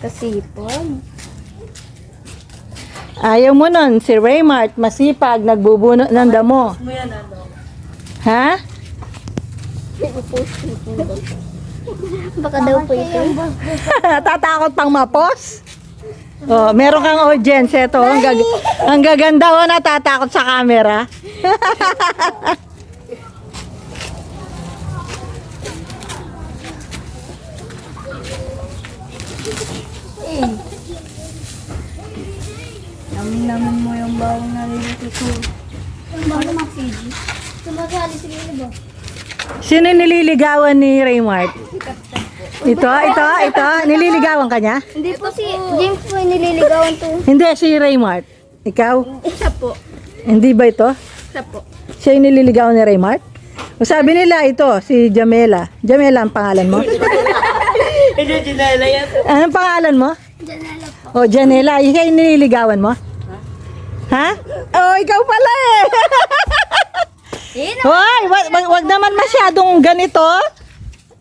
Kasipag. Ayaw mo nun, si Raymart, masipag, nagbubuno ng damo. Mo yan ano. Ha? Baka daw po ito. Tatakot pang mapos? Oh, meron kang audience ito. Ang, gag- ang gaganda oh, natatakot sa camera. Namin-namin mo yung bawang nalilito ko. Yung bawang mga Fiji. Sumasali na ba? Sino nililigawan ni Raymart? Ito, ito, ito. Nililigawan ka niya? Hindi po si James po yung nililigawan to. Hindi, si Raymart. Ikaw? Isa po. Hindi ba ito? Isa po. Siya yung nililigawan ni Raymart? O sabi nila ito, si Jamela. Jamela ang pangalan mo? Hindi, ginala yan. Anong pangalan mo? Janela po. O, Janela, ikaw yung nililigawan mo? Ha? Oh, ikaw pala eh. Hoy, wag, wag, wag naman masyadong ganito.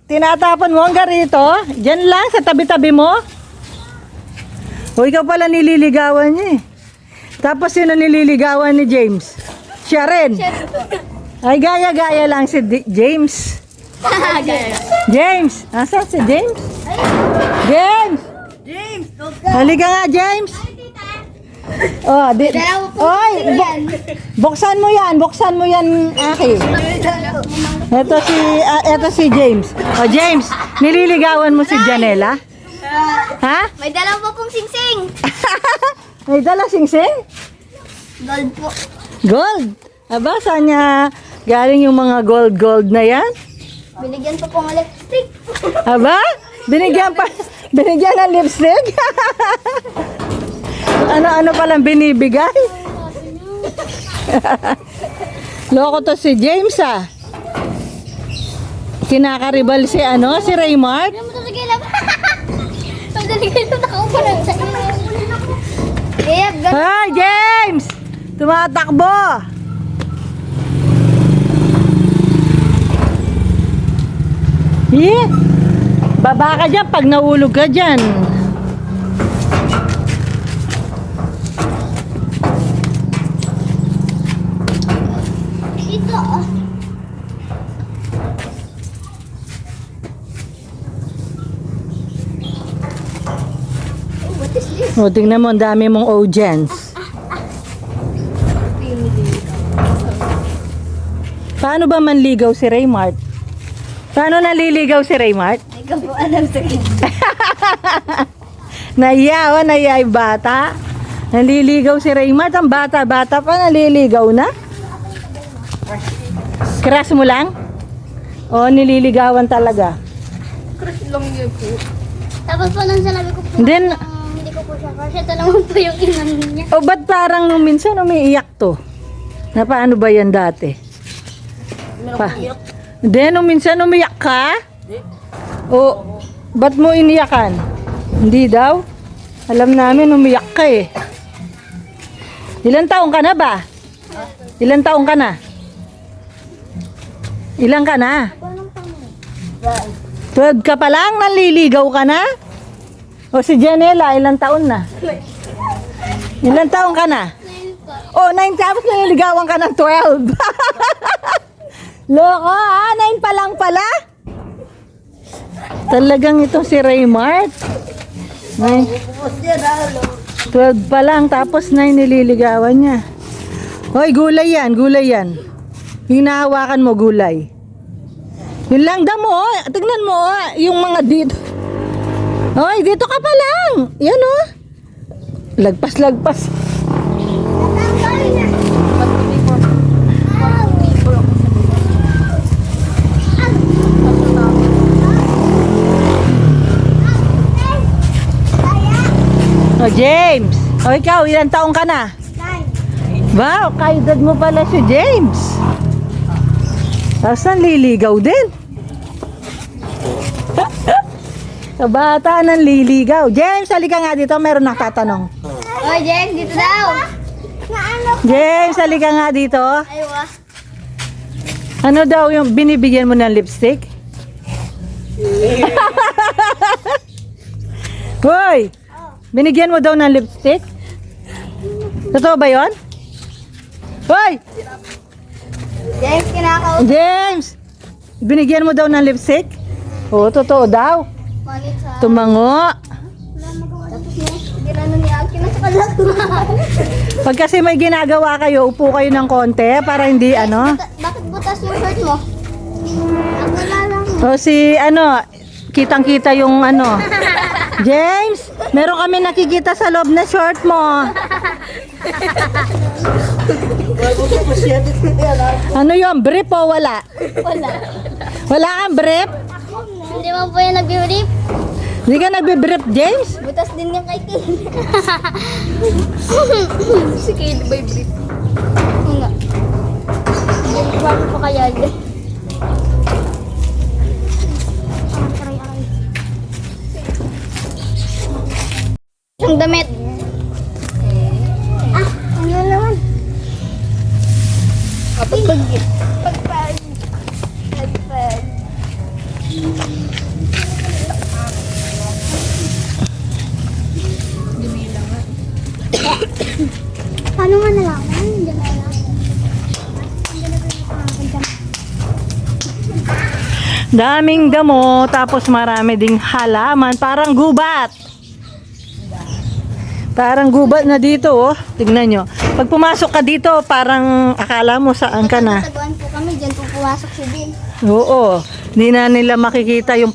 Tinatapon mo ang ganito. Diyan lang, sa tabi-tabi mo. O, ikaw pala nililigawan niya eh. Tapos sino nililigawan ni James? Siya rin. Ay, gaya-gaya lang si Di- James. James! Asan si James? James! James, Halika nga, James! Oh, di, Oy, bu- buksan mo yan, buksan mo yan, Aki. Ito si, ah, ito si James. Oh, James, nililigawan mo si Janela? Ha? May dalawa pa pong singsing. May dala sing-sing? Gold po. Gold. Aba, saan niya galing yung mga gold-gold na yan? Binigyan pa pong lipstick. Aba, binigyan pa, binigyan ng lipstick? Ano-ano palang binibigay? Loko to si James ah. Kinakaribal si ano, si Kaya ganun. Hi, James! Tumatakbo! Yeah. Baba ka dyan pag nahulog ka dyan. Ito ah. Oh, What is this? O, tingnan mo, ang dami mong audience. Paano ba manligaw si Raymart? Paano naliligaw si Raymart? Ka po alam sa Naiya, o, naiya yung bata. Naliligaw si Raymart. Ang bata-bata pa, naliligaw na. Crush mo lang? O, nililigawan talaga. Crush lang yun po. Tapos po nang sinabi ko po, Then- um, hindi ko po siya crush. Ito naman po yung inan niya. O, ba't parang nung minsan umiiyak to? Na paano ba yan dati? Pa. Hindi, nung minsan umiyak ka? O, ba't mo iniyakan? Hindi daw. Alam namin, umiyak ka eh. Ilan taong ka na ba? Ilan taong ka na? Ilan ka na? 12 ka pa lang? Nanliligaw ka na? O si Janela, ilang taon na? Ilan taong ka na? Oh, 9 tapos naliligawan ka ng 12. Loko ha, 9 pa lang pala. Talagang ito si Raymart. Nine, 12 pa lang, tapos 9 nililigawan niya. Hoy, gulay yan, gulay yan. Hinahawakan mo gulay. Yun lang damo, oh. tignan mo, oh. yung mga dito. Hoy, dito ka pa lang. Yan oh. Lagpas-lagpas. Oh, James. O ikaw, ilang taong ka na? Wow, kaedad mo pala si James. Tapos nanliligaw din. Bata nang liligaw. James, halika nga dito. Meron nagtatanong. Oy, Jen, dito daw. Naano? James, halika nga dito. Aywa. Ano daw yung binibigyan mo ng lipstick? Hoy! Binigyan mo daw ng lipstick? Totoo ba yon? Hoy! James, kinakaw. James! Binigyan mo daw ng lipstick? Oo, totoo daw. Manit sa... Tumango. Pag kasi may ginagawa kayo, upo kayo ng konti para hindi ano. Bakit butas yung shirt mo? Ang wala lang. O si ano, kitang-kita yung ano. James, meron kami nakikita sa loob na short mo. Ano yung brief o wala? Wala. Wala kang brief? Hindi mo po yung nag-brief. Hindi ka nagbe-brief, James? Butas din yung kay Kim. si Kim ba yung brief? Nga. Bago pa kaya yun. Ang damit. Ah, ano naman? Kapag pagpag. Pagpag. Paano nga nalaman? Hindi na. Daming damo, tapos marami ding halaman, parang gubat. Parang gubat na dito, oh. Tignan nyo. Pag pumasok ka dito, parang akala mo saan ka na. Taguan po kami, dyan po pumasok si. Oo. Hindi na nila makikita yung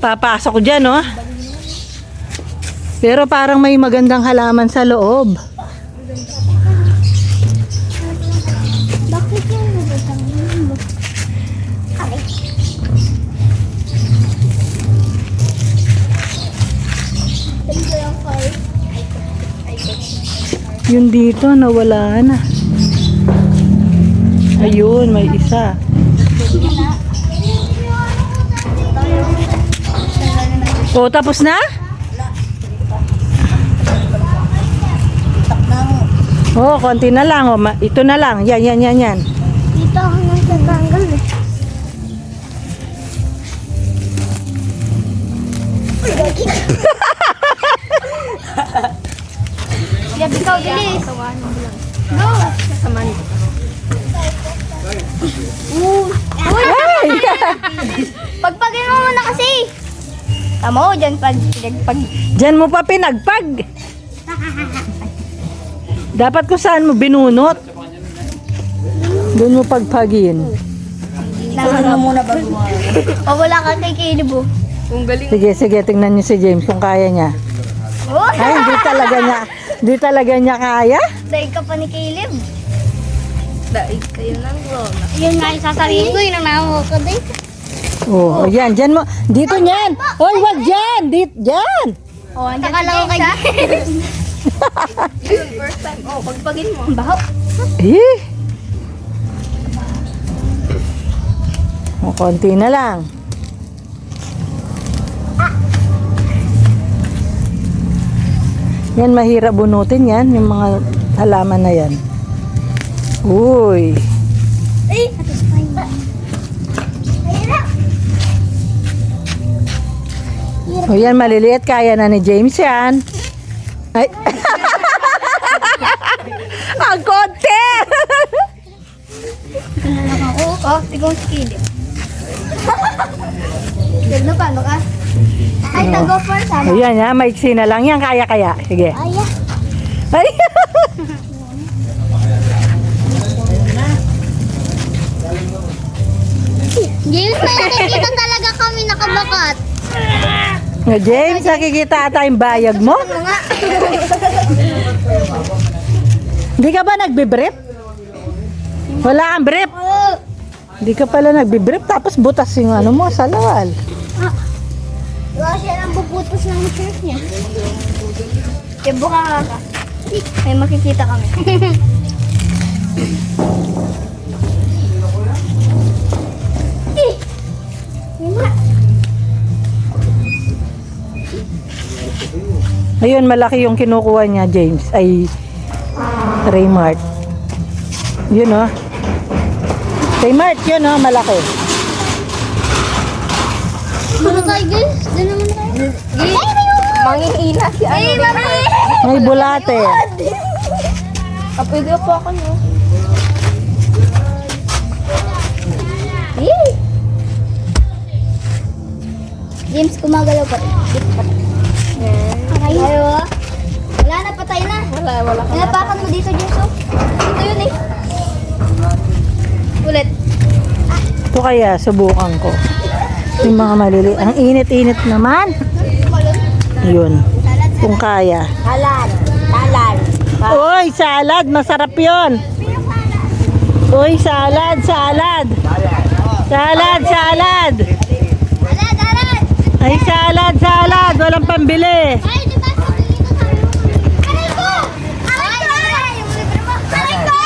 papasok dyan, oh. Pero parang may magandang halaman sa loob. Yun dito, nawala na. Ayun, may isa. O, tapos na? Oo, konti na lang. O, ma- ito na lang. Yan, yan, yan, yan. Dito ako nang tatanggal eh. Tama dyan pag pinagpag. Diyan mo pa pinagpag. Dapat kung saan mo binunot. Doon mo pagpagin. Nasa muna bago mo. O wala ka kay Kilibo. Kung galing. Sige, sige, tingnan niyo si James kung kaya niya. Oh! Ay, hindi talaga niya, hindi talaga niya kaya. Dahil ka pa ni Caleb. Daig kayo ng goma. Yun nga yung sasabihin ko, yun ang nakamu ko din. Oh, yan, diyan mo. Dito niyan. Hoy, wag diyan. Dito, diyan. O, andyan ha? Yun, first time. Oh, pagpagin mo. Ang baho. Eh. O, konti na lang. Yan, mahirap bunutin yan, yung mga halaman na yan. Uy. Ay! O yan, maliliit. Kaya na ni James yan. Ay. Ang konti! Ako. Oh, tigong Caleb. Caleb na paano ka? Ay, tago first ha? o yan, ha, maiksi na lang yan. Kaya-kaya. Sige. Ay, ah. Ay. James, nakikita talaga kami nakabakat. O, James, nakikita ata yung bayag mo? Hindi ka ba nagbe-brief? Wala kang brief. Hindi ka pala nagbe-brief tapos butas yung ano mo sa lawal. Wala siya nang bubutos ng shirt niya. Kaya buka ka. May makikita kami. Eh! Yun Ayun, malaki yung kinukuha niya, James. Ay, Raymart. Yun, oh. Raymart, yun, oh, malaki. Ano tayo guys? Doon naman tayo. Guys! Ay, may bulate. Kapag po ako no. Yay! James, gumagalaw pa rin. Aray. Ayo. Wala na, patay na. Wala, wala ka. Napakan mo dito, oh. Dito yun eh. Ulit. Ito kaya, subukan ko. Yung mga malili. Ang init-init naman. Yun. Kung kaya. Halal. Halal. Uy, salad. Masarap yon. Uy, salad, salad. Salad, salad. Halal. Ay, salad, salad. Walang pambili. Ay, di ba sabi dito sa Aray ko! Aray ko! Aray ko! Aray ko!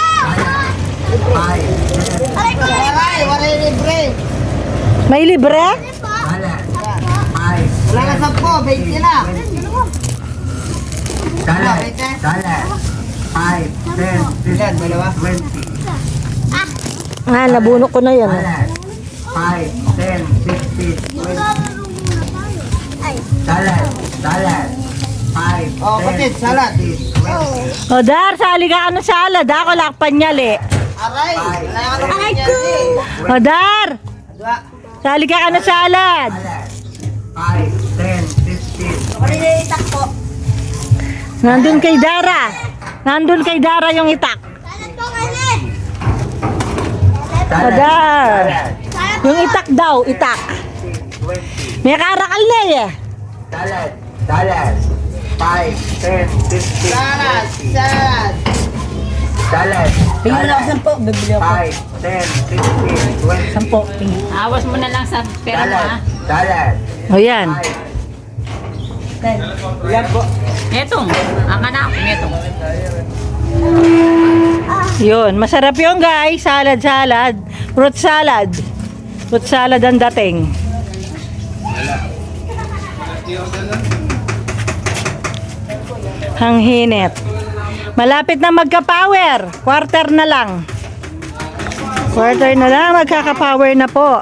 May libre? Wala na sa po, 20 na. Five, ten, Ilan, fifteen, dalawa? twenty. Ah, nabunok ko na yan. ah. Salad. Five, ten, fifteen, twenty. Ay. Salad, salad. Oh, kapatid, salad. fifteen, O, Dar, sali ka ano salad. Ako. Aray! Wala ka naman Aray yan, ko! eh. O, Dar, Dua. Sali ka salad. salad. Five, ten, fifteen, Malilitak po. Nandun kay Dara. Nandun kay Dara yung itak. Salad po kanin! O, salad. Dar. Salad. Yung itak daw, itak. May karakal na eh. Salad, salad. Five, ten, fifteen, Salad, twenty. salad. Salad. Mo na ako sampo, bibili ako. Five, ten, fifteen, twenty. Sampo. Awas mo na lang sa pera mo ha. Salad. O, yan. Ten. Ilan po? Etong, ang anak, etong. Yun, masarap yun guys. Salad, salad. Fruit salad. Fruit salad ang dating. Ang hinit. Malapit na magka-power. Quarter na lang. Quarter na lang, magkaka-power na po.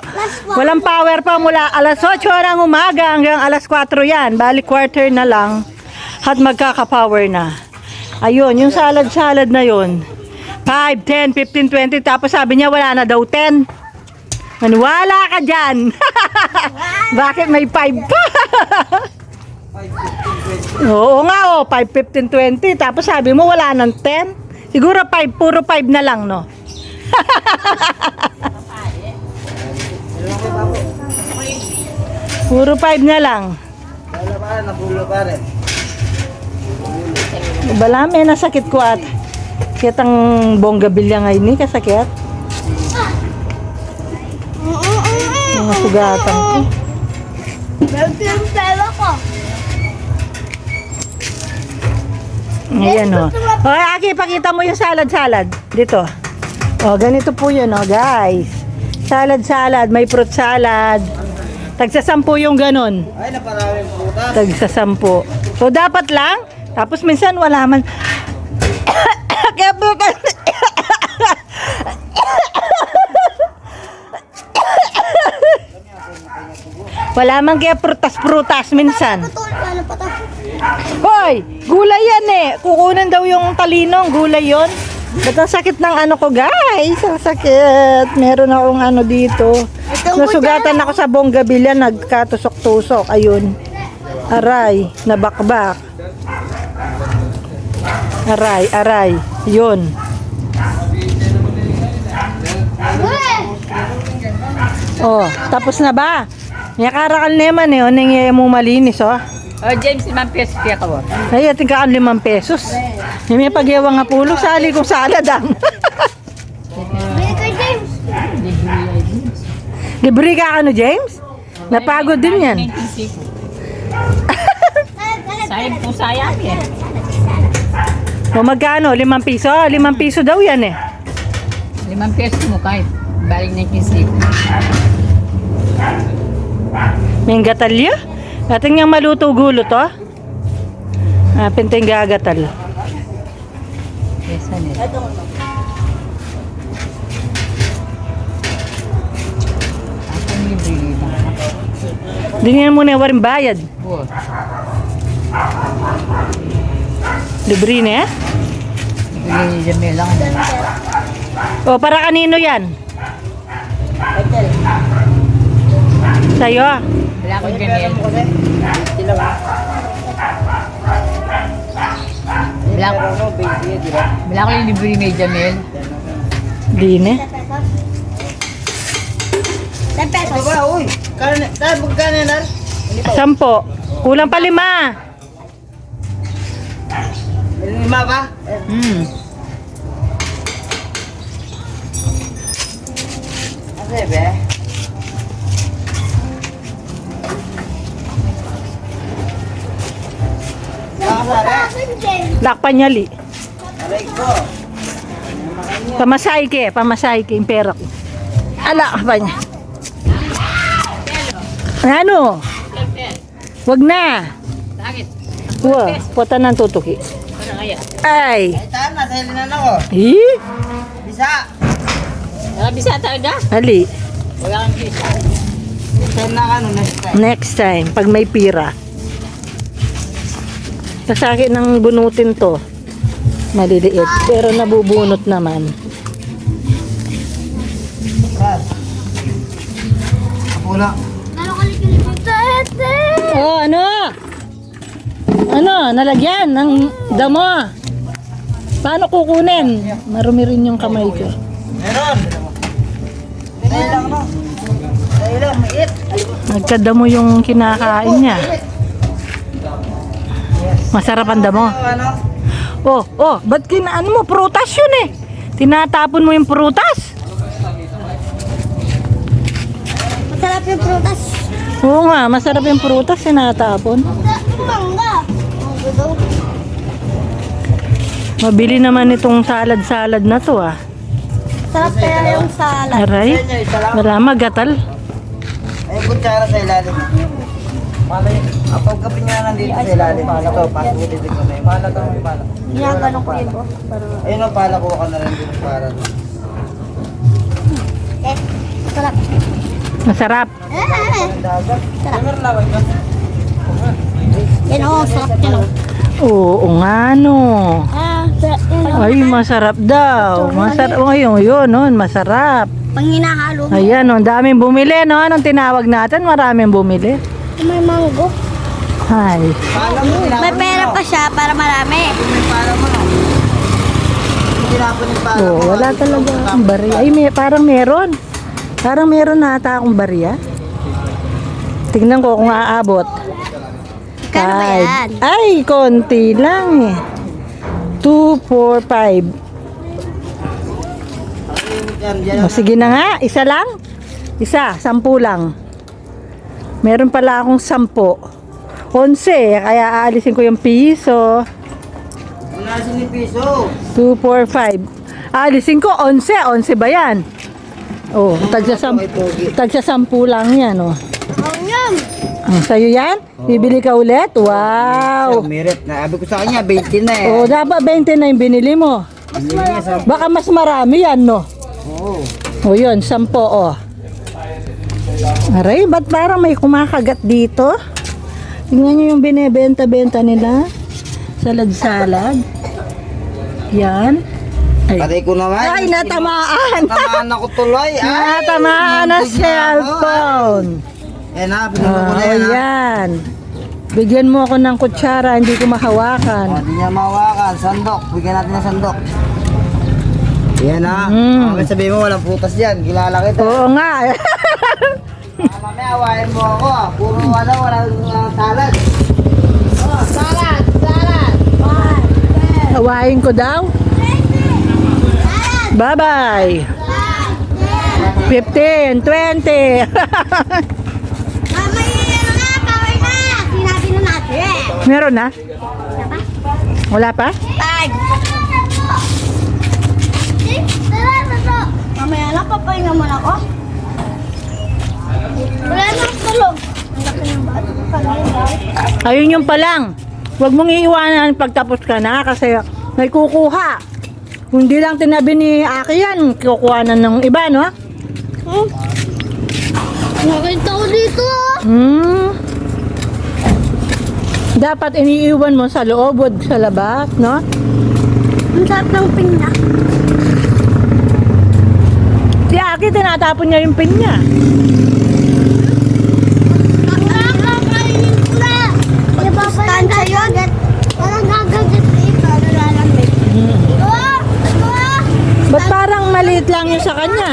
Walang power pa mula alas 8 ng umaga hanggang alas 4 yan. Bali quarter na lang at magkaka-power na. Ayun, yung salad-salad na yun. 5, 10, 15, 20. Tapos sabi niya wala na daw 10. Maniwala ka dyan. Bakit may 5 pa? Oo nga oh, 5, 15, 20. Tapos sabi mo wala nang 10. Siguro 5, puro 5 na lang no. Puro 5 na lang. Wala pa, nabulo pa rin. Bala, may nasakit ko at Kaya ang bonggabilya ngayon ni kasakit. Mga sugatan ko. Meron silang pera ko. Ayan o. O, Aki, pakita mo yung salad-salad. Dito. O, ganito po yun o, guys. Salad-salad. May fruit salad. Tagsasampu yung ganun. Ay, naparaming putas. Tagsasampu. So, dapat lang. Tapos minsan wala man. Kaya po Wala man kaya prutas-prutas minsan. Hoy, gulay yan eh. Kukunan daw yung talinong, gulay yon. Ba't ang sakit ng ano ko, guys? Ang sakit. Meron akong ano dito. Nasugatan ako sa bonggabilya, nagkatusok-tusok. Ayun. Aray, nabakbak. Aray, aray. Yun. Oh, tapos na ba? May karakal naman eh. O, nangyayari mo malinis, oh. Oh, James, limang pesos kaya ka ba? Ay, ating kaan limang pesos. May may pagyawa nga pulo, sali kong salad ang. Libre ka ano, James? Napagod din yan. Sayang po sayang eh. O magkano? Limang piso? Limang piso daw yan eh. Limang pesos mo kahit balik na kisip. May gatalya? Ating nga maluto gulo to. Ah, pinteng gagatal. Yes, ano eh. Ako yung libre lang. Dingin mo na warin bayad. Libre na eh? Ni Jamil lang. O, para kanino yan? Michael. Sa'yo. Wala ko Jamil. Kasi, sila ba? Wala ba? Wala ko yung libre ni Jamil. Di na. 10 pesos. Ito ba, uy. Tayo, magkano yan, Nar? Sampo. Kulang pa lima. May lima pa? Hmm. Kasi, be. Nakasara. Lakpan niya li. Aray ko. Pamasay ke, pamasay ke yung pera ko. Ala, pa niya. Ano? Wag na. Sakit. Wa, puta ng tutuki. Ay, Ay. taan, nasa hilinan ako. Eh? Bisa. Nakabisa talaga? Ali, Wala kang bisa. Time na ano, next time. next time, pag may pira. Sa akin ng bunutin to. Maliliit. Pero nabubunot naman. Tete! Oh, ano? Ano? Nalagyan ng damo. Paano kukunin? Marumi rin yung kamay ko. Meron. Tayo lang, no? Tayo lang, mait. Nagkadamo yung kinakain niya. Masarap ang damo. Ano? Oh, oh, ba't kinaan mo? Prutas yun eh. Tinatapon mo yung prutas. Masarap yung prutas. Oo nga, masarap yung prutas, tinatapon. Mangga. Mabili naman itong salad-salad na to ah. Sarap kaya yung salad. Aray, lang. wala magatal. Ay, kutsara sa ilalim. Malay, apag kapi nga nandito sa ilalim. Ito, pasok ko dito ko na. Pala to, may pala. Ginagano ko yun. oh. Pero, Ayun o, pala ko ka na rin dito para. eh, sarap. Masarap. Eh, ba ito? yan o, sarap yan o. Oo nga no. Ah, sarap yan o. Ay, masarap daw. Masarap. Oh, yun, yun, no, masarap. Pang hinahalo mo, Ayan, no, ang daming bumili, no? Anong tinawag natin? Maraming bumili. may mango. Tinapon May pera pa siya para marami. May mo, pala Oh, wala talaga akong barya. Ay, may, parang meron. Parang meron na ata akong barya. Tingnan ko kung aabot. Kano ba yan? Ay, konti lang eh. 2, 4, 5. Yan, yan. O, sige na nga, isa lang. Isa, sampu lang. Meron pala akong sampo. 11, kaya aalisin ko yung piso. Wala si piso. 2, 4, 5. Aalisin ko, 11. 11 ba yan? Oh, tagsa, sam tagsa sampu lang yan, oh. Oh, yum. Ang sa'yo yan? Bibili ka ulit? Wow! Merit na. Sabi ko sa kanya, 20 na eh. Oh, dapat 20 na yung binili mo. Baka mas marami yan, no? Oo. O yun, sampo, oh. Aray, ba't parang may kumakagat dito? Tingnan nyo yung binebenta-benta nila. Salad-salad. Yan. Ay, Patay ko naman. Ay natamaan! Tamaan ako tuloy. Ay, natamaan na na cellphone. Yan na, pinunod ko na Oh, yan. yan. Bigyan mo ako ng kutsara, hindi ko Oh, mahawakan. di niya mawakan. Sandok. Bigyan natin ng sandok. Yan ha. Mm. Okay, sabihin mo walang putas dyan. Kilala kita. Oo nga. Ah, Mamaya awayin mo ako ah. Puro ano, walang uh, salad. Oh, salad, salad. Hawain ko daw. Bye-bye. 15, 20. Mamay na nga, kaway na. Sinabi na natin. Meron na? Wala pa? Tara. Mamaya na, papahinga muna ako. Wala na ang tulog. Ayun yung pa lang. Huwag mong iiwanan pagtapos ka na kasi may kukuha. Kung di lang tinabi ni Aki yan, kukuha na ng iba, no? Hmm? Nakita ko dito. ah. Hmm. Dapat iniiwan mo sa loob, wag sa labas, no? Ang sarap ng pinya. Si Aki, tinatapon niya yung pin niya. Ang nakakainin ko na. Diba parang gagagat? Parang gagagat ito. Nalalamig. Oh! Oh! Ba't maliit lang yung sa kanya?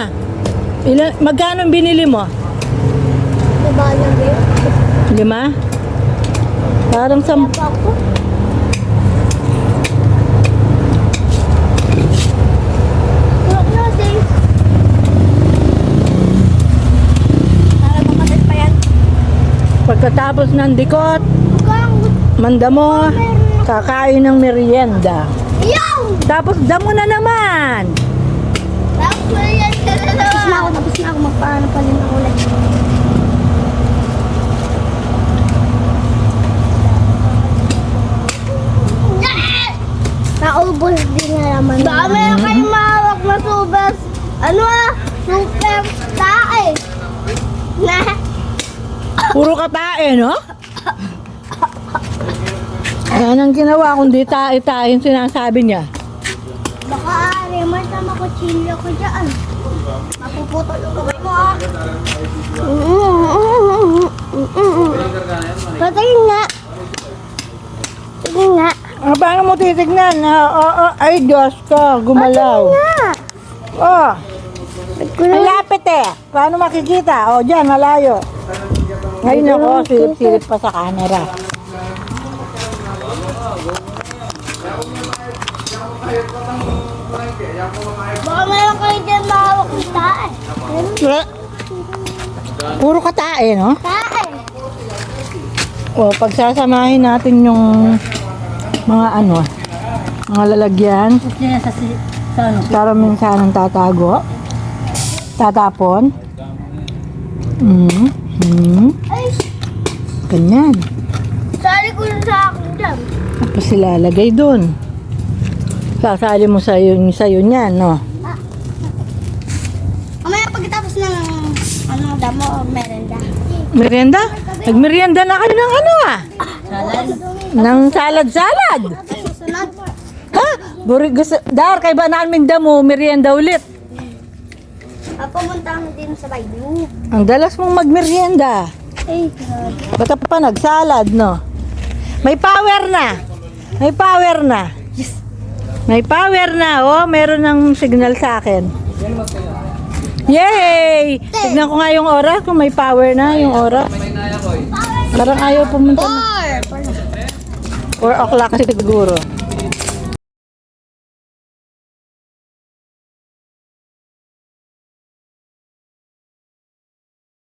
Ilan, magkano binili mo? Diba lang yun? Lima? Parang sam... Pagkatapos ng dikot, Mukhang manda mo, kakain ng merienda. Tapos damo na naman. Tapos na ka ako, tapos na ako. Magpaano pa rin ako ulit. Naubos din na naman. Dami na kayo mahawak na super. Ano ah? Super tae. Na. Puro katae, no? Ayan ang ginawa, kundi tae-tae yung sinasabi niya. Baka Raymond sama ko chili ako dyan. Mapuputol yung kamay mo ah. Patingin nga. Tingin nga. Ah, paano mo titignan? Ah, ah, ah, ay, Diyos ko, gumalaw. Nga. Oh, ang lapit eh. Paano makikita? Oh, dyan, malayo. Ngayon ako, silip-silip pa sa camera. Baka meron kayo dyan mahawak ng tae. Eh, Puro katae, no? Tae. O, pagsasamahin natin yung mga ano, mga lalagyan. Sa, sa ano? Para minsan tatago. Tatapon. Mm, mm, ganyan. sali ko na sa akin dyan. Tapos ilalagay dun. Sasali mo sa yun, sa yun yan, no? Mamaya pagkatapos ng ano, damo o merenda. Merienda? Nagmerienda na kayo ng ano ah? Ng salad-salad. Ha? Buri, gusto, dar, kay ba namin damo, merienda ulit. Ah, Pumunta kami din sa Bayou. Ang dalas mong magmerienda. Ay, God. Bata pa pa nagsalad, no? May power na. May power na. May power na, oh. Meron ng signal sa akin. Yay! Tignan ko nga yung oras kung may power na yung oras. Parang ayaw pumunta. Four! 4 o'clock siguro.